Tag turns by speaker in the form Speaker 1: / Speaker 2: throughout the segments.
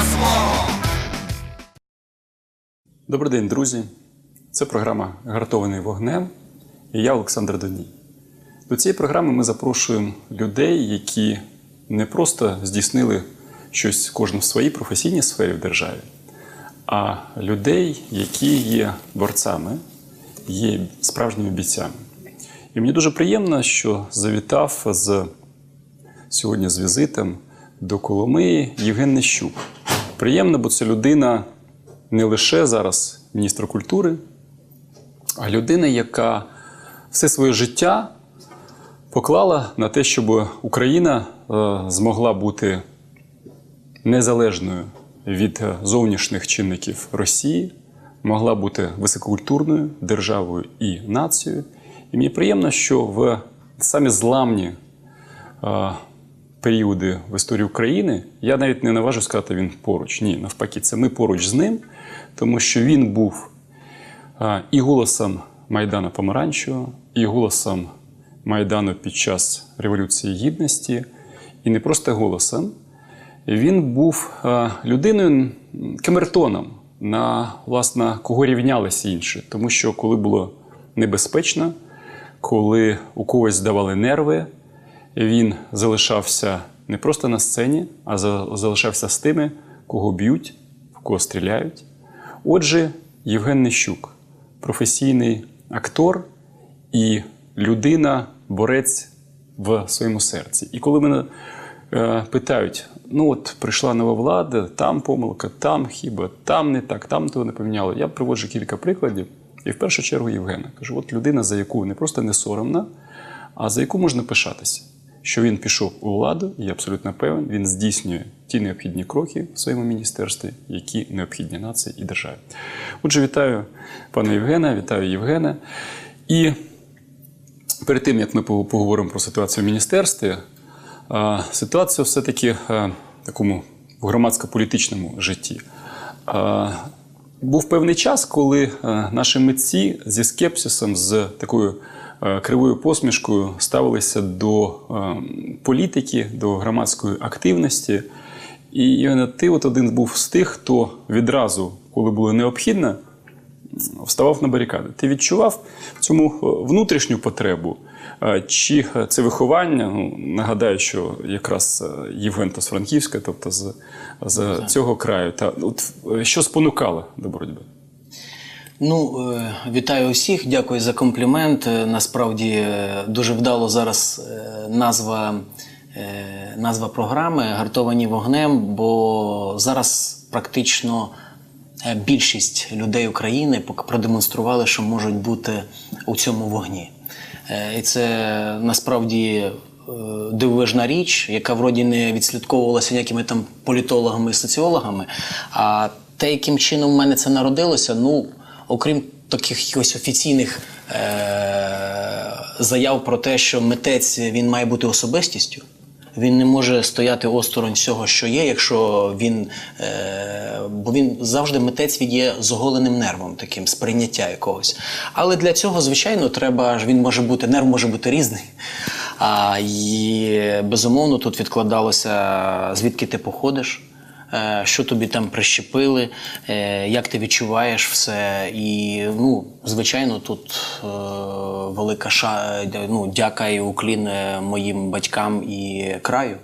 Speaker 1: на. Добрий день, друзі. Це програма Гартований вогнем. І я Олександр Доній. До цієї програми ми запрошуємо людей, які не просто здійснили щось кожен в своїй професійній сфері в державі, а людей, які є борцями, є справжніми бійцями. І мені дуже приємно, що завітав з сьогодні з візитом до Коломиї Євген Нещук. Приємно, бо це людина не лише зараз міністр культури, а людина, яка все своє життя поклала на те, щоб Україна е, змогла бути незалежною від е, зовнішніх чинників Росії, могла бути висококультурною державою і нацією. І мені приємно, що в самі зламні е, періоди в історії України я навіть не наважу сказати, він поруч. Ні, навпаки, це ми поруч з ним, тому що він був і голосом Майдану Помаранчевого, і голосом Майдану під час Революції Гідності, і не просто голосом. Він був людиною камертоном, на власне, кого рівнялися інші. Тому що коли було небезпечно, коли у когось здавали нерви, він залишався не просто на сцені, а за- залишався з тими, кого б'ють, в кого стріляють. Отже, Євген Нещук, професійний актор і людина, борець в своєму серці. І коли мене е, питають: ну от прийшла нова влада, там помилка, там хіба, там не так, там того не поміняло. Я приводжу кілька прикладів. І в першу чергу Євгена кажу: от людина, за яку не просто не соромна, а за яку можна пишатися. Що він пішов у владу, я абсолютно певен, він здійснює ті необхідні кроки в своєму міністерстві, які необхідні нації і державі. Отже, вітаю пана Євгена, вітаю Євгена. І перед тим як ми поговоримо про ситуацію в міністерстві, ситуація все-таки в такому громадсько-політичному житті. Був певний час, коли наші митці зі скепсисом, з такою кривою посмішкою ставилися до політики, до громадської активності. І ти от один був з тих, хто відразу, коли було необхідно, вставав на барикади. Ти відчував цьому е, внутрішню потребу? Е, Чи е, це виховання? Ну, нагадаю, що якраз е, Євген то з Франківська, тобто з, з цього краю. Та от е, що спонукало до боротьби?
Speaker 2: Ну, е, вітаю усіх, дякую за комплімент. Е, Насправді е, дуже вдало зараз назва, назва програми Гартовані вогнем, бо зараз практично більшість людей України продемонстрували, що можуть бути у цьому вогні. І це насправді дивовижна річ, яка вроді не відслідковувалася ніякими там політологами і соціологами. А те, яким чином в мене це народилося, ну, окрім таких якихось офіційних е- заяв про те, що митець він має бути особистістю. Він не може стояти осторонь всього, що є, якщо він. Е, бо він завжди митець він є з оголеним нервом, таким сприйняття якогось. Але для цього, звичайно, треба він може бути, нерв може бути різний. А і безумовно тут відкладалося, звідки ти походиш. Е, Що тобі там прищепили, е, як ти відчуваєш все. І, ну, звичайно, тут е, велика ша, ну, дяка і уклін моїм батькам і краю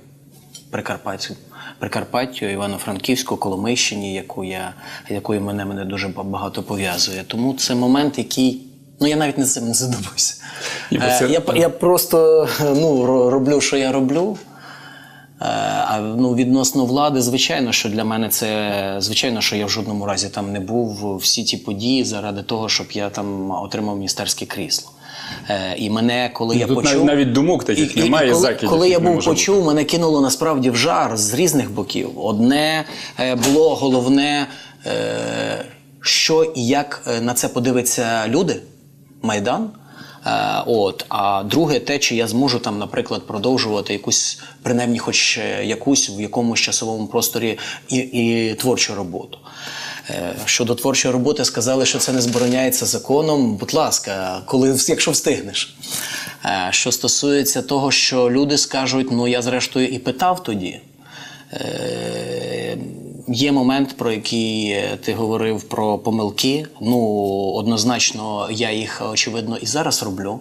Speaker 2: Прикарпаттю. Прикарпаттю, Івано-Франківську, Коломийщині, яку я, якою мене, мене дуже багато пов'язує. Тому це момент, який. Ну, я навіть не цим не задумуюся. Е, я, я просто ну, роблю, що я роблю. Е, А ну, відносно влади, звичайно, що для мене це звичайно, що я в жодному разі там не був всі ті події заради того, щоб я там отримав міністерське крісло. Е, І мене, коли я
Speaker 1: Тут
Speaker 2: почув,
Speaker 1: навіть, думок таких
Speaker 2: і-
Speaker 1: немає,
Speaker 2: і коли,
Speaker 1: закидів.
Speaker 2: коли я був
Speaker 1: бути.
Speaker 2: почув, мене кинуло насправді в жар з різних боків. Одне е, було головне, що і як на це подивиться люди, майдан. Е, От, а друге, те, чи я зможу там, наприклад, продовжувати якусь, принаймні, хоч е, якусь в якомусь часовому просторі і, і творчу роботу. Е, Щодо творчої роботи, сказали, що це не збороняється законом. Будь ласка, коли якщо встигнеш. Що стосується того, що люди скажуть, ну я зрештою і питав тоді. Є момент, про який е, ти говорив про помилки. Ну, однозначно, я їх очевидно і зараз роблю.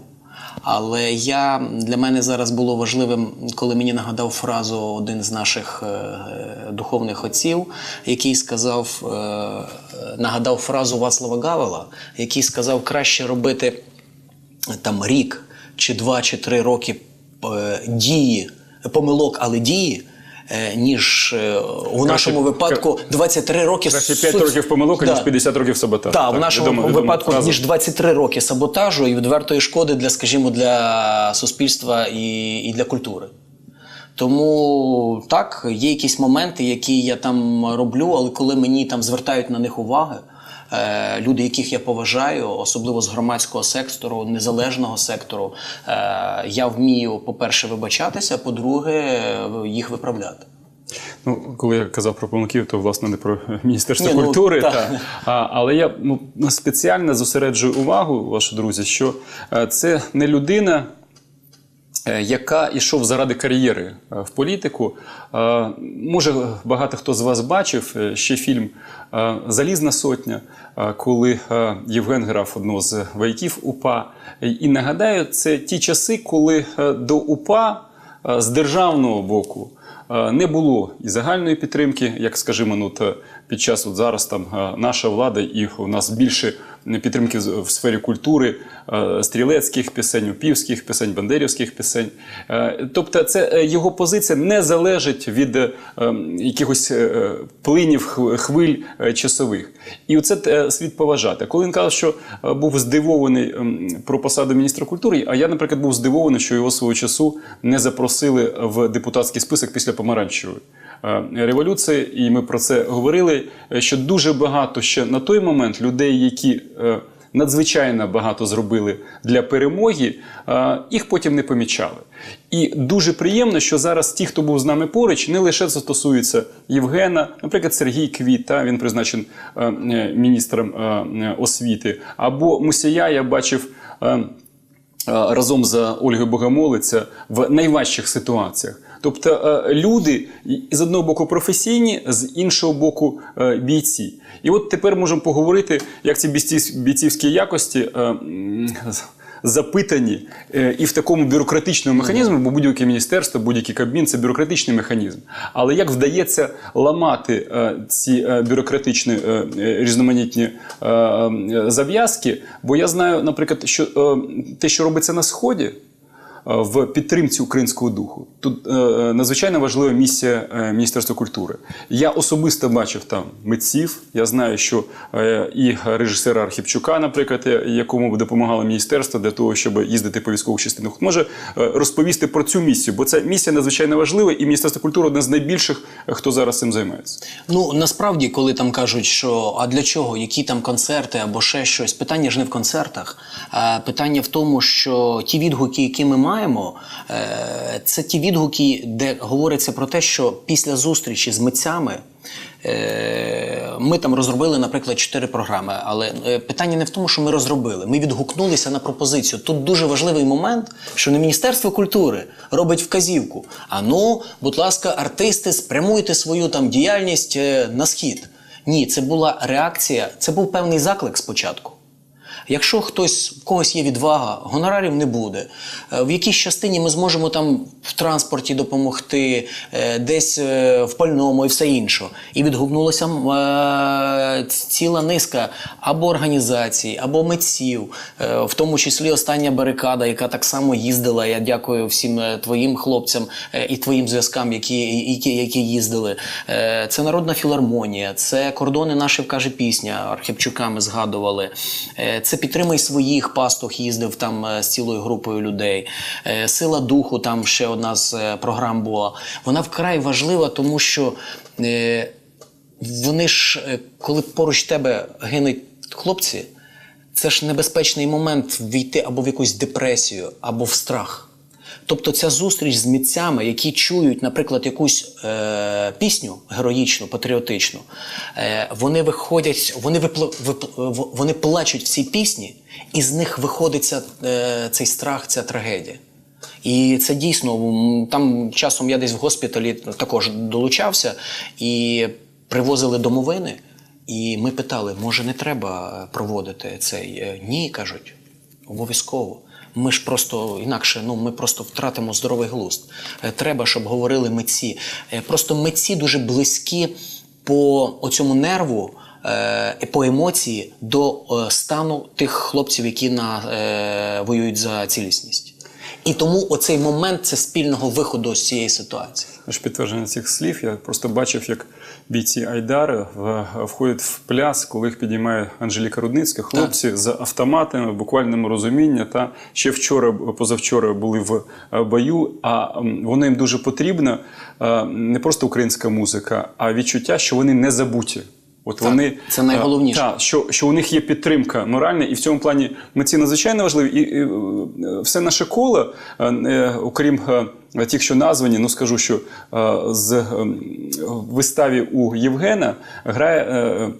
Speaker 2: Але я для мене зараз було важливим, коли мені нагадав фразу один з наших е, е, духовних отців, який сказав, нагадав фразу Вацлава Гавела, який сказав, краще робити там рік чи два чи три роки дії, помилок, але дії. Е, Ніж е, у нашому випадку 23 роки
Speaker 1: Краще 5 років помилок, ніж 50 років саботажу.
Speaker 2: Так, в нашому випадку ніж 23 роки саботажу і відвертої шкоди для, скажімо, для суспільства і, і для культури. Тому так, є якісь моменти, які я там роблю, але коли мені там звертають на них уваги, люди, яких я поважаю, особливо з громадського сектору, незалежного сектору, е, я вмію, по-перше, вибачатися, по-друге, е, їх виправляти.
Speaker 1: Ну, коли я казав про помилки, то власне не про Міністерство
Speaker 2: Ні, ну,
Speaker 1: культури.
Speaker 2: та.
Speaker 1: та. Але я ну, спеціально зосереджую увагу, ваші друзі, що е, це не людина. Е, Яка йшов заради кар'єри е, в політику. Е, Може, багато хто з вас бачив ще фільм Залізна сотня, коли Євген грав одного з вояків УПА. І нагадаю, це ті часи, коли до УПА з державного боку не було і загальної підтримки, як скажімо, ну, під час от зараз там наша влада, і у нас більше підтримки в сфері культури, е, стрілецьких пісень, упівських пісень, бандерівських пісень. Е, Тобто, це е, його позиція не залежить від якихось плинів хвиль часових. І оце е, слід поважати. Коли він казав, що був здивований про посаду міністра культури, а я, наприклад, був здивований, що його свого часу не запросили в депутатський список після помаранчевої. Революції, і ми про це говорили. Що дуже багато ще на той момент людей, які надзвичайно багато зробили для перемоги, е, їх потім не помічали. І дуже приємно, що зараз ті, хто був з нами поруч, не лише це Євгена, наприклад, Сергій Квіт, він призначений е, е, міністром е, е, освіти, або Мусія, я бачив. е, е, Разом з Ольгою Богомолиця в найважчих ситуаціях. Тобто е, люди з одного боку професійні, з іншого боку е, бійці. І от тепер можемо поговорити, як ці бійці- бійцівські якості е, запитані і в такому бюрократичному механізмі, бо будь-яке міністерство, будь-який кабмін це бюрократичний механізм. Але як вдається ламати ці бюрократичні різноманітні зав'язки? Бо я знаю, наприклад, що те, що робиться на сході. Е, В підтримці українського духу тут е, е, надзвичайно важлива місія Міністерства культури. Я особисто бачив там митців. Я знаю, що і режисера Архіпчука, наприклад, якому допомагало міністерство для того, щоб їздити по військових частинах, може розповісти про цю місію, бо ця місія надзвичайно важлива, і Міністерство культури одне з найбільших, хто зараз цим займається.
Speaker 2: Ну насправді, коли там кажуть, що а для чого, які там концерти або ще щось, питання ж не в концертах, а питання в тому, що ті відгуки, які ми маємо, е, це ті відгуки, де говориться про те, що після зустрічі з митцями. е, Ми там розробили, наприклад, чотири програми, але е, питання не в тому, що ми розробили. Ми відгукнулися на пропозицію. Тут дуже важливий момент, що не Міністерство культури робить вказівку. А ну, будь ласка, артисти, спрямуйте свою там діяльність на схід. Ні, це була реакція, це був певний заклик спочатку. Якщо хтось в когось є відвага, гонорарів не буде. Е, В якійсь частині ми зможемо там в транспорті допомогти, е, десь е, в пальному і все інше. І відгукнулася ціла низка або організацій, або митців, в тому числі остання барикада, яка так само їздила. Я дякую всім твоїм хлопцям і твоїм зв'язкам, які, які, які їздили. Це народна філармонія, це кордони наші каже пісня. Архипчука ми згадували. Це підтримай своїх пастух їздив там е, з цілою групою людей. Е, Сила духу, там ще одна з е, програм була. Вона вкрай важлива, тому що. вони ж, коли поруч тебе гинуть хлопці, це ж небезпечний момент війти або в якусь депресію, або в страх. Тобто ця зустріч з митцями, які чують, наприклад, якусь е, пісню героїчну, патріотичну, е, вони виходять, вони, випл, випл, вони плачуть в цій пісні, і з них виходить ця, е, цей страх, ця трагедія. І це дійсно там часом я десь в госпіталі також долучався і привозили домовини, і ми питали, може, не треба проводити цей? Е, Ні, кажуть, обов'язково. Ми ж просто інакше, ну ми просто втратимо здоровий глузд. Е, Треба, щоб говорили митці. Е, Просто митці дуже близькі по оцьому нерву, е, по емоції до стану тих хлопців, які на, е, воюють за цілісність. І тому оцей момент це спільного виходу з цієї ситуації.
Speaker 1: Аж підтвердження цих слів, я просто бачив, як бійці Айдари входять в пляс, коли їх підіймає Анжеліка Рудницька. Хлопці з автоматами, в буквальному розумінні. Та ще вчора, позавчора були в е, бою, а воно їм дуже потрібна е, не просто українська музика, а відчуття, що вони не забуті. От вони
Speaker 2: це найголовніше.
Speaker 1: е, та, що, що у них є підтримка моральна, і в цьому плані митці надзвичайно важливі. І, і е, все наше коло, е, окрім тих, що названі, ну скажу, що з виставі у Євгена грає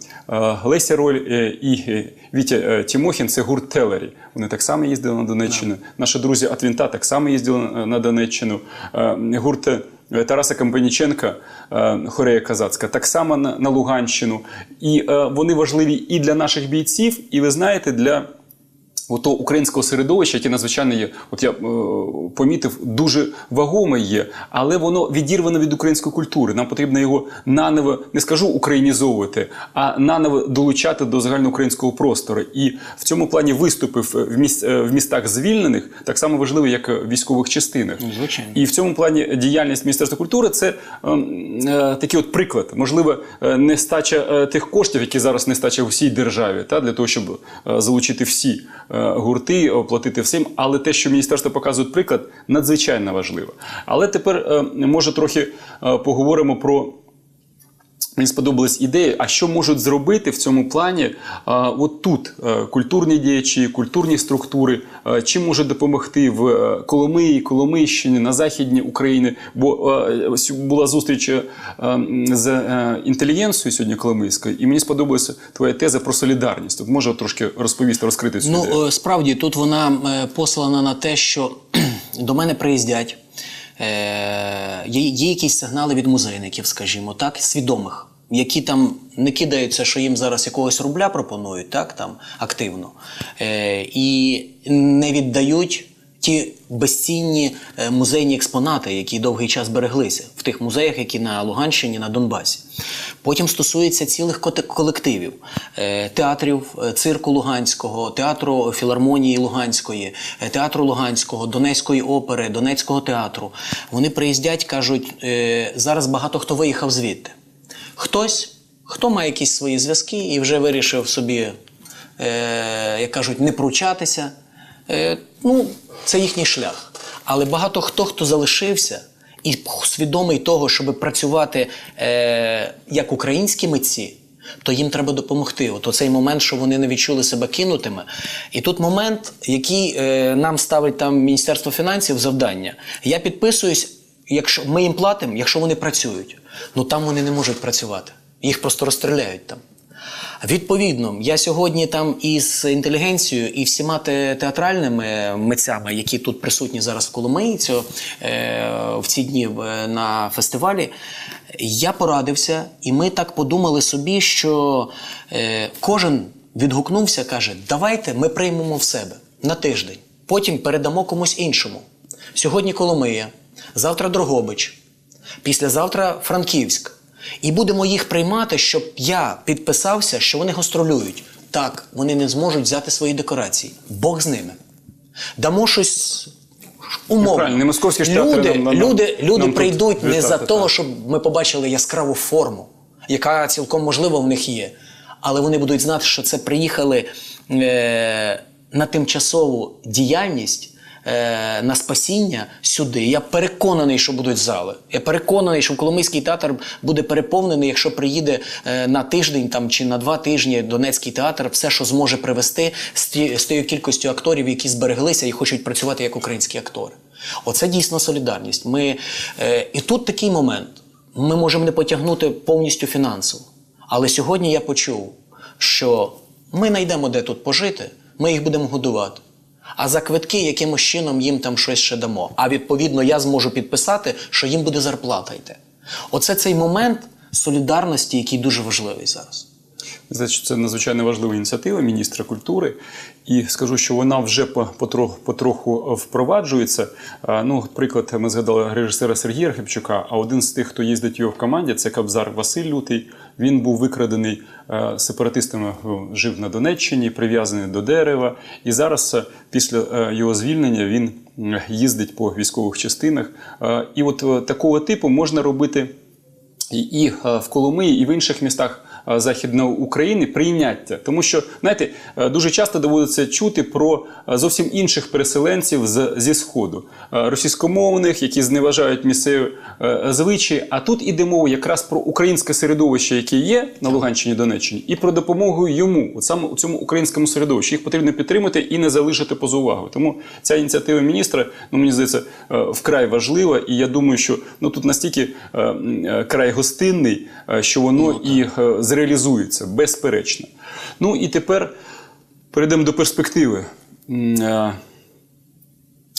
Speaker 1: Леся Роль і Вітя Тімохін, це гурт Телері. Вони так само їздили на Донеччину. Наші друзі Атвінта так само їздили на- Донеччину. Гурт Тараса Кампаніченка, е, Хорея Казацька, так само на, на Луганщину. І е, вони важливі і для наших бійців, і ви знаєте, для того українського середовища, яке надзвичайно є, от я е, помітив, дуже вагоме є, але воно відірвано від української культури. Нам потрібно його наново, не скажу українізовувати, а наново долучати до загальноукраїнського простору. І в цьому плані виступи в, в, міс, е, в містах звільнених так само важливі, як в військових частинах.
Speaker 2: Ну, звичайно.
Speaker 1: І в цьому плані діяльність Міністерства культури це ем, е, такий от приклад. Можливо, е, нестача е, тих коштів, які зараз нестача в всій державі, та, для того, щоб е, залучити всі е, гурти, оплатити всім. Але те, що міністерство показує приклад, надзвичайно важливо. Але тепер, е, може, трохи е, поговоримо про. Мені сподобалась ідея, а що можуть зробити в цьому плані а, от тут е, культурні діячі, культурні структури, е, чим можуть допомогти в е, Коломиї, Коломийщині, на Західній Україні? Бо е, сю- була зустріч е, м, з е, інтелігенцією сьогодні Коломийською, і мені сподобалася твоя теза про солідарність. Тут може трошки розповісти, розкрити цю ідею?
Speaker 2: Ну, е, справді, тут вона е, послана на те, що до мене приїздять. Е, є, є якісь сигнали від музейників, скажімо так, свідомих, які там не кидаються, що їм зараз якогось рубля пропонують, так, там, активно, е, і не віддають ті безцінні е, музейні експонати, які довгий час береглися в тих музеях, які на Луганщині, на Донбасі. Потім стосується цілих колективів е, театрів е, цирку Луганського, театру філармонії Луганської, театру Луганського, Донецької опери, Донецького театру. Вони приїздять, кажуть, зараз багато хто виїхав звідти. Хтось, хто має якісь свої зв'язки і вже вирішив собі, як кажуть, не пручатися. Е, ну, це їхній шлях. Але багато хто, хто залишився і свідомий того, щоб працювати е, як українські митці, то їм треба допомогти. От оцей момент, що вони не відчули себе кинутими. І тут момент, який е, нам ставить там Міністерство фінансів завдання. Я підписуюсь, якщо ми їм платимо, якщо вони працюють. Ну там вони не можуть працювати. Їх просто розстріляють там. Відповідно, я сьогодні там із інтелігенцією і всіма те- театральними митцями, які тут присутні зараз в Коломиї, е, в ці дні на фестивалі, я порадився, і ми так подумали собі, що е, кожен відгукнувся, каже: давайте ми приймемо в себе на тиждень, потім передамо комусь іншому. Сьогодні Коломия, завтра Дрогобич, післязавтра Франківськ. І будемо їх приймати, щоб я підписався, що вони гастролюють. Так, вони не зможуть взяти свої декорації. Бог з ними. Дамо щось умовно.
Speaker 1: не московські
Speaker 2: люди,
Speaker 1: нам- нам-
Speaker 2: люди, люди
Speaker 1: нам
Speaker 2: прийдуть не за того,
Speaker 1: так.
Speaker 2: щоб ми побачили яскраву форму, яка цілком можливо в них є. Але вони будуть знати, що це приїхали е, на тимчасову діяльність. Е, На спасіння сюди. Я переконаний, що будуть зали. Я переконаний, що Коломийський театр буде переповнений, якщо приїде е, на тиждень там чи на два тижні Донецький театр, все, що зможе привести з ті- з тією кількістю акторів, які збереглися і хочуть працювати як українські актори. Оце дійсно солідарність. Ми, е, і тут такий момент. Ми можемо не потягнути повністю фінансово. Але сьогодні я почув, що ми знайдемо де тут пожити, ми їх будемо годувати. А за квитки якимось чином їм там щось ще дамо. А відповідно я зможу підписати, що їм буде зарплата йти. Оце цей момент солідарності, який дуже важливий зараз.
Speaker 1: Це надзвичайно важлива ініціатива міністра культури. І скажу, що вона вже по- потроху, потроху впроваджується. Ну, приклад, ми згадали режисера Сергія Архипчука, а один з тих, хто їздить його в команді, це Кобзар Василь Лютий. Він був викрадений е, сепаратистами, е, жив на Донеччині, прив'язаний до дерева. І зараз, е, після його звільнення, він їздить по військових частинах. І от такого типу можна робити і, в Коломиї, і в інших містах Західної України прийняття. Тому що, знаєте, е, дуже часто доводиться чути про е, зовсім інших переселенців з, зі Сходу, Е, російськомовних, які зневажають місцеві е, звичаї. А тут іде мова якраз про українське середовище, яке є на Луганщині Донеччині, і про допомогу йому, от саме у цьому українському середовищі. Їх потрібно підтримати і не залишити поза увагою. Тому ця ініціатива міністра, ну мені здається, е, вкрай важлива. І я думаю, що ну тут настільки е, е, край гостинний, е, що воно і е, зреалізується, безперечно. Ну і тепер перейдемо до перспективи.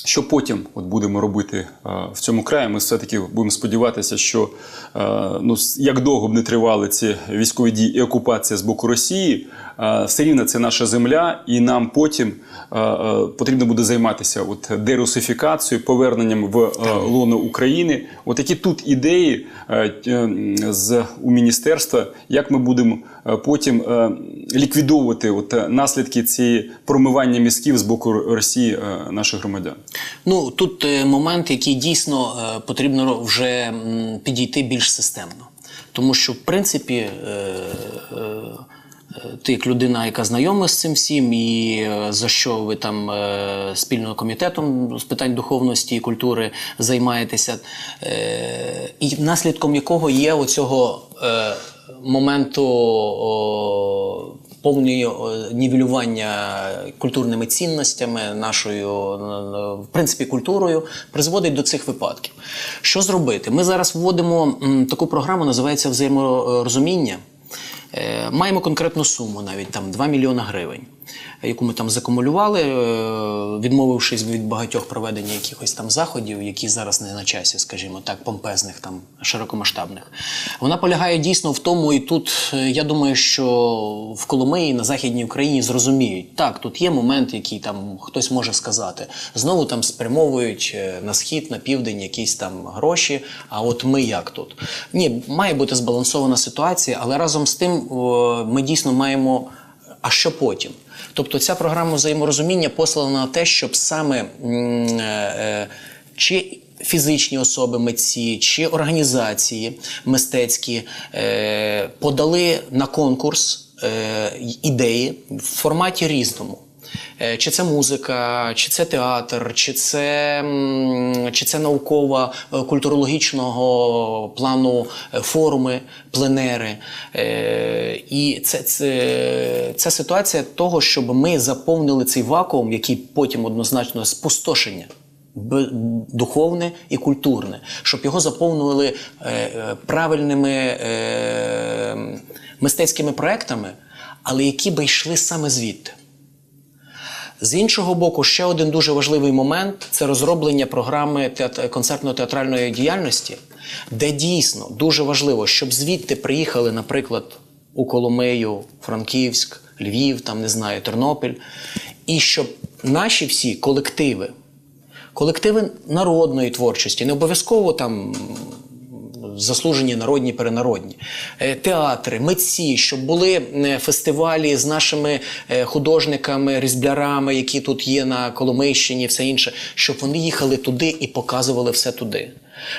Speaker 1: Що потім от будемо робити е, в цьому краї? Ми все-таки будемо сподіватися, що е, ну, як довго б не тривали ці військові дії і окупація з боку Росії, е, все рівно це наша земля, і нам потім потрібно буде займатися от дерусифікацією, поверненням в лоно України. От які тут ідеї з у міністерства, як ми будемо потім ліквідовувати от наслідки цієї промивання мізків з боку Росії наших громадян.
Speaker 2: Ну тут е, момент, який дійсно е, потрібно вже підійти більш системно. Тому що, в принципі, е, ти як людина, яка знайома з цим всім, і за що ви там спільно комітетом з питань духовності і культури займаєтеся, і наслідком якого є оцього моменту. Е, нівелювання культурними цінностями, нашою, е, в принципі, культурою, призводить до цих випадків. Що зробити? Ми зараз вводимо таку програму, називається взаєморозуміння. Е, Маємо конкретну суму, навіть там 2 мільйона гривень, яку ми там закумулювали, е, відмовившись від багатьох проведення якихось там заходів, які зараз не на часі, скажімо так, помпезних, там широкомасштабних. Вона полягає дійсно в тому, і тут е, я думаю, що в Коломиї на Західній Україні зрозуміють, так, тут є момент, який там хтось може сказати. Знову там спрямовують е, на схід, на південь якісь там гроші. А от ми як тут? Ні, має бути збалансована ситуація, але разом з тим ми дійсно маємо. А що потім? Тобто ця програма взаєморозуміння послана на те, щоб саме е, е, чи фізичні особи, митці, чи організації мистецькі е, подали на конкурс ідеї в форматі різному. Е, Чи це музика, чи це театр, чи це, чи це наукова е, культурологічного плану е, форуми, пленери. І це, це, це ситуація того, щоб ми заповнили цей вакуум, який потім однозначно спустошення. Духовне і культурне, щоб його заповнювали е, е, правильними е, мистецькими проектами, але які би йшли саме звідти. З іншого боку, ще один дуже важливий момент це розроблення програми теат- концертно-театральної діяльності, де дійсно дуже важливо, щоб звідти приїхали, наприклад, у Коломию, Франківськ, Львів, там не знаю, Тернопіль, і щоб наші всі колективи, колективи народної творчості, не обов'язково там заслужені народні перенародні, е, театри, митці, щоб були е, фестивалі з нашими е, художниками, різблярами, які тут є на Коломийщині, все інше, щоб вони їхали туди і показували все туди.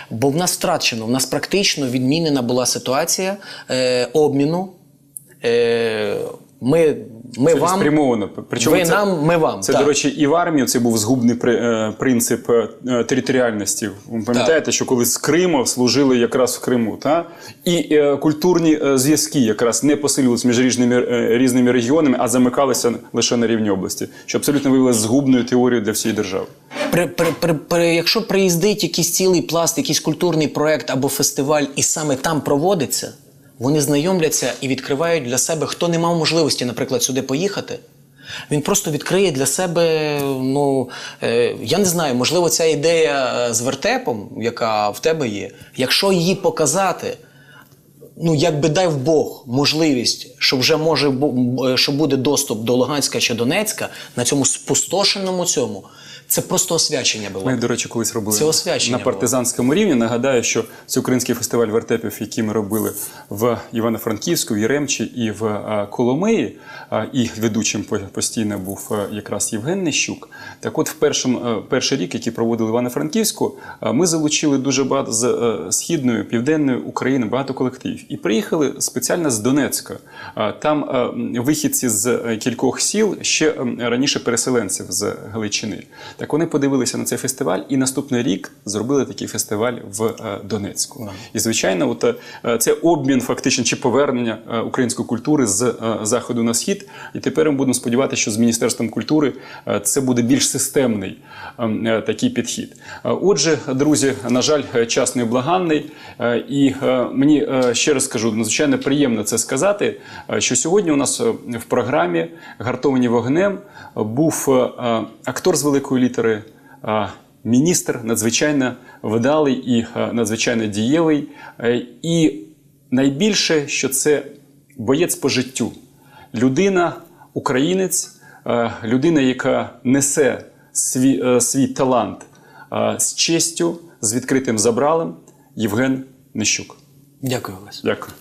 Speaker 2: Бо в нас втрачено, в нас практично відмінена була ситуація е, обміну. Е, ми, ми
Speaker 1: Це
Speaker 2: вам,
Speaker 1: спрямовано. Причому
Speaker 2: ви
Speaker 1: це,
Speaker 2: нам, ми вам.
Speaker 1: Це,
Speaker 2: так.
Speaker 1: до речі, і в армії це був згубний при- е, принцип е, е, територіальності. Ви пам'ятаєте, що коли з Криму служили якраз в Криму, та? і е, культурні зв'язки якраз не посилювалися між різними, е, різними регіонами, а замикалися лише на рівні області, що абсолютно виявилося згубною теорією для всієї держави.
Speaker 2: При, при, при, при, якщо приїздить якийсь цілий пласт, якийсь культурний проект або фестиваль, і саме там проводиться, вони знайомляться і відкривають для себе, хто не мав можливості, наприклад, сюди поїхати. Він просто відкриє для себе, ну е, я не знаю, можливо, ця ідея е, з вертепом, яка в тебе є, якщо її показати, ну якби дай в Бог можливість, що вже може е, що буде доступ до Луганська чи Донецька на цьому спустошеному цьому. Це просто освячення було.
Speaker 1: Ми, до речі, колись робили
Speaker 2: Це освячення
Speaker 1: на партизанському рівні. Нагадаю, що всеукраїнський фестиваль вертепів, який ми робили в Івано-Франківську, в Яремчі і в е, Коломиї, і ведучим постійно був е, якраз Євген Нещук. Так от, в першому, е, перший рік, який проводили в Івано-Франківську, ми залучили дуже багато з східної, південної України, багато колективів. І приїхали спеціально з Донецька. Там вихідці з кількох сіл ще раніше переселенців з Галичини. Так вони подивилися на цей фестиваль і наступний рік зробили такий фестиваль в е, Донецьку. І звичайно, от е, це обмін фактично чи повернення е, української культури з заходу на схід. І тепер ми будемо сподіватися, що з міністерством культури це буде більш системний е, е, такий підхід. Отже, друзі, на жаль, час неблаганний. І мені ще раз скажу, надзвичайно приємно це сказати, що сьогодні у нас в програмі Гартовані вогнем був актор з великої літери. Міністр надзвичайно вдалий і надзвичайно дієвий. Е, І найбільше, що це боєць по життю, людина, українець, людина, яка несе свій, е, свій талант з честю, з відкритим забралом, Євген Нещук.
Speaker 2: Дякую, Олесь.
Speaker 1: Дякую.